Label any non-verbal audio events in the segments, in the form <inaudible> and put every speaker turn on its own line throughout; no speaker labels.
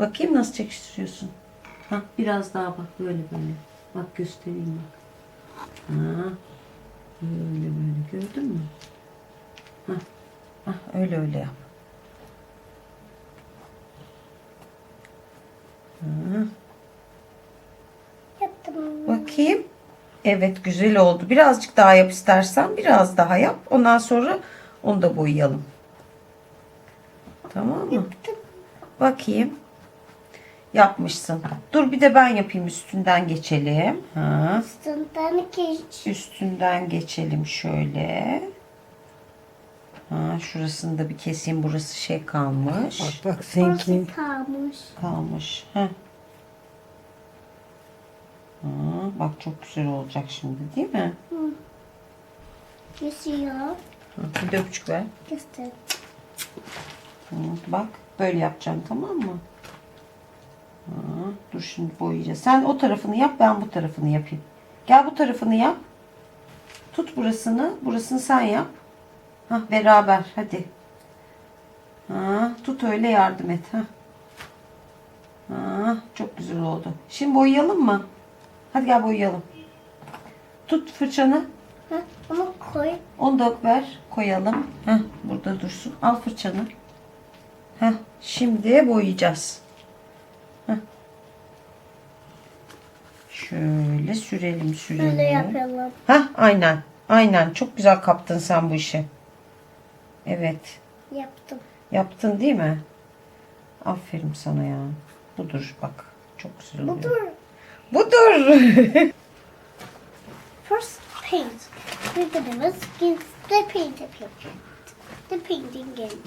Bakayım nasıl çekiştiriyorsun. Ha, biraz daha bak böyle böyle. Bak göstereyim bak. Ha, böyle böyle gördün mü? Ha, ha, öyle öyle yap. Ha,
Yaptım.
bakayım. Evet güzel oldu. Birazcık daha yap istersen. Biraz daha yap. Ondan sonra onu da boyayalım. Tamam mı?
Yaptım.
Bakayım. Yapmışsın. Dur bir de ben yapayım üstünden geçelim. Ha.
Üstünden geç.
Üstünden geçelim şöyle. Ha, şurasını da bir keseyim. Burası şey kalmış.
Bak bak seninki.
Kalmış.
Kalmış. Heh. Ha, bak çok güzel olacak şimdi değil mi? Hı, Bir de öpücük ver.
Göster.
Hı, bak böyle yapacağım tamam mı? Ha, dur şimdi boyayacağız. Sen o tarafını yap ben bu tarafını yapayım. Gel bu tarafını yap. Tut burasını. Burasını sen yap. Hah, beraber hadi. Ha, tut öyle yardım et. Ha. Ha, çok güzel oldu. Şimdi boyayalım mı? Hadi gel boyayalım. Tut fırçanı.
Ha, onu koy.
Onu da ver. Koyalım. Heh, burada dursun. Al fırçanı. Heh, şimdi boyayacağız. Heh. Şöyle sürelim sürelim.
Böyle yapalım.
Heh, aynen. Aynen. Çok güzel kaptın sen bu işi. Evet.
Yaptım.
Yaptın değil mi? Aferin sana ya. Budur bak. Çok güzel oluyor.
Budur.
Budur. <laughs>
First paint. Give the paint. The painting game.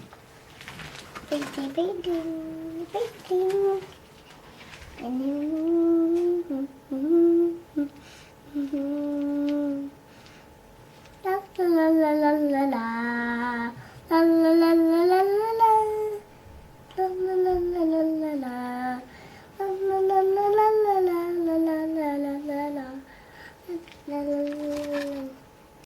Painting, painting, painting. la la la la.